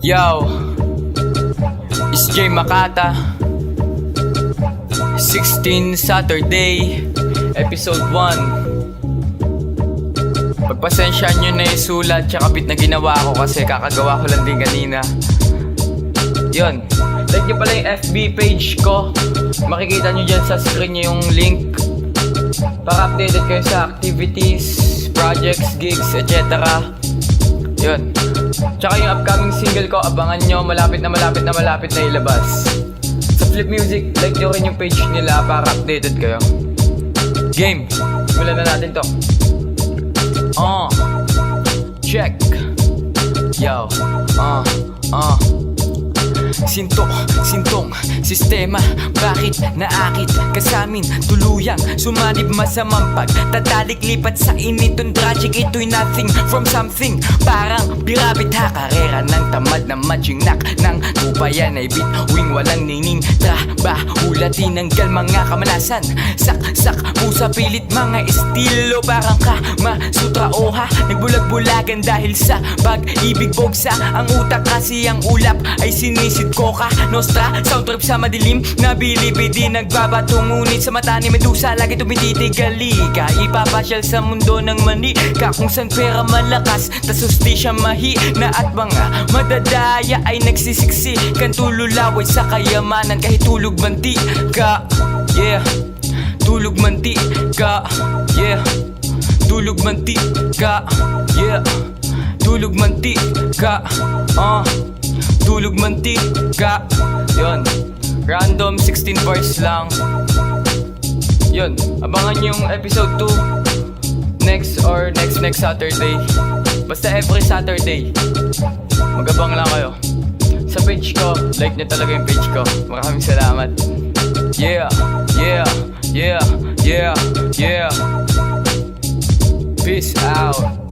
Yo, it's Jay Makata. 16 Saturday, episode 1. Pagpasensyahan nyo na yung sulat tsaka bit na ginawa ko kasi kakagawa ko lang din kanina. Yun, like nyo pala yung FB page ko. Makikita nyo dyan sa screen nyo yung link para updated kayo sa activities, projects, gigs, etc. Yun. Tsaka yung upcoming single ko, abangan nyo, malapit na malapit na malapit na ilabas. Sa Flip Music, like nyo rin yung page nila para updated kayo. Game! Simulan na natin to. Uh, check. Yo, uh, uh. Sinto, sintong, sistema Bakit naakit ka sa amin? Tuluyang sumanib masamang pagtatalik Lipat sa initong tragic Ito'y nothing from something. Parang birabit ha Karera ng tamad na matching nak Ng tupayan ay bitwing walang ningning Trabaho tinanggal mga kamalasan. Sak-sak pusa pilit mga estilo. Parang kama sutra oha Nagbulag-bulagan. Dahil sa pag-ibig bogsa Ang utak kasi ang ulap ay sinisid ko ka Nostra, sound trip sa madilim Nabilibidi nagbabato Ngunit sa mata ni Medusa Lagi tumitigali ka Ipapasyal sa mundo ng mani Ka kung saan pera malakas. Tas sustisya mahi Na at mga madadaya ay nagsisiksi. Kan tululaway sa kayamanan Kahit tulog manti ka Yeah. Tulog manti ka Yeah. Tulog manti ka Yeah. Tulog manti ka Ah Tulog manti ka. Yun. Random 16 bars lang. Yun. Abangan yung episode 2 Next or next next Saturday. Basta every Saturday. Magabang lang kayo. Sa page ko Like nyo talaga yung page ko. Maraming salamat. Yeah Yeah Yeah Yeah Yeah. Peace out